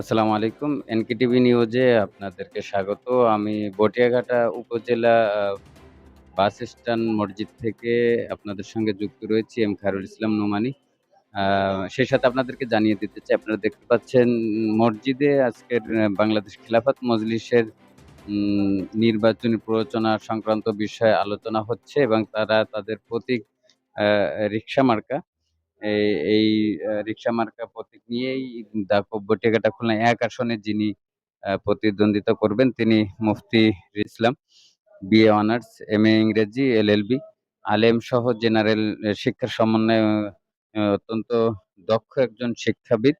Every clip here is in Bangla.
আসসালামু আলাইকুম। এনকেটিভি নিউজে আপনাদেরকে স্বাগত। আমি বটিয়াঘাটা উপজেলা বাস স্ট্যান্ড মসজিদ থেকে আপনাদের সঙ্গে যুক্ত রয়েছি এম খায়রুল ইসলাম নোমানী। সেই সাথে আপনাদেরকে জানিয়ে দিতে চাই, আপনারা দেখতে পাচ্ছেন মসজিদে আজকের বাংলাদেশ খিলাফত মজলিসের নির্বাচনী প্ররোচনা সংক্রান্ত বিষয়ে আলোচনা হচ্ছে এবং তারা তাদের প্রতীক রিক্সা মার্কা এই রিক্সা মার্কা নিয়েই দাপক বটিয়াঘাটা খুলনা ১ আসনে যিনি প্রতিদ্বন্দ্বিতা করবেন তিনি Mufti Islam, BA honours, M A ইংরেজি, এল এলএলবি, আলেম সহ জেনারেল শিক্ষার সমন্বয়ে অত্যন্ত দক্ষ একজন শিক্ষাবিদ।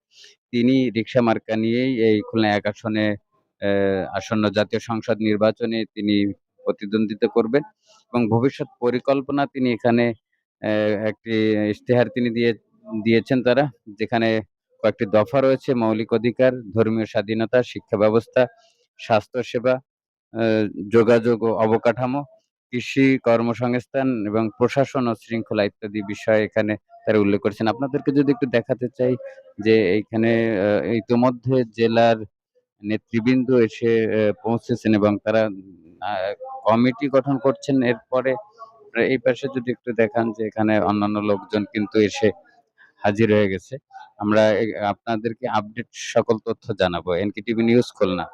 তিনি রিক্সা মার্কা নিয়েই এই খুলনা এক আসনে আসন্ন জাতীয় সংসদ নির্বাচনে তিনি প্রতিদ্বন্দ্বিতা করবেন এবং ভবিষ্যৎ পরিকল্পনা তিনি এখানে একটি ইশতেহার তিনি দিয়ে দিয়েছেন তারা। যেখানে কয়েকটি দফা রয়েছে মৌলিক অধিকার, ধর্মীয় স্বাধীনতা, শিক্ষা ব্যবস্থা, স্বাস্থ্যসেবা, যোগাযোগ ও অবকাঠামো, কৃষি, কর্মসংস্থান এবং প্রশাসন ও শৃঙ্খলা ইত্যাদি বিষয় এখানে তারা উল্লেখ করেছেন। আপনাদেরকে যদি একটু দেখাতে চাই যে এইখানে ইতোমধ্যে জেলার নেতৃবৃন্দ এসে পৌঁছেছেন এবং তারা কমিটি গঠন করছেন। এরপরে এই পাশে যদি একটু দেখান যে এখানে অন্যান্য লোকজন কিন্তু এসে হাজির হয়ে গেছে। আমরা আপনাদেরকে আপডেট সকল তথ্য জানাব। NK TV news Khulna.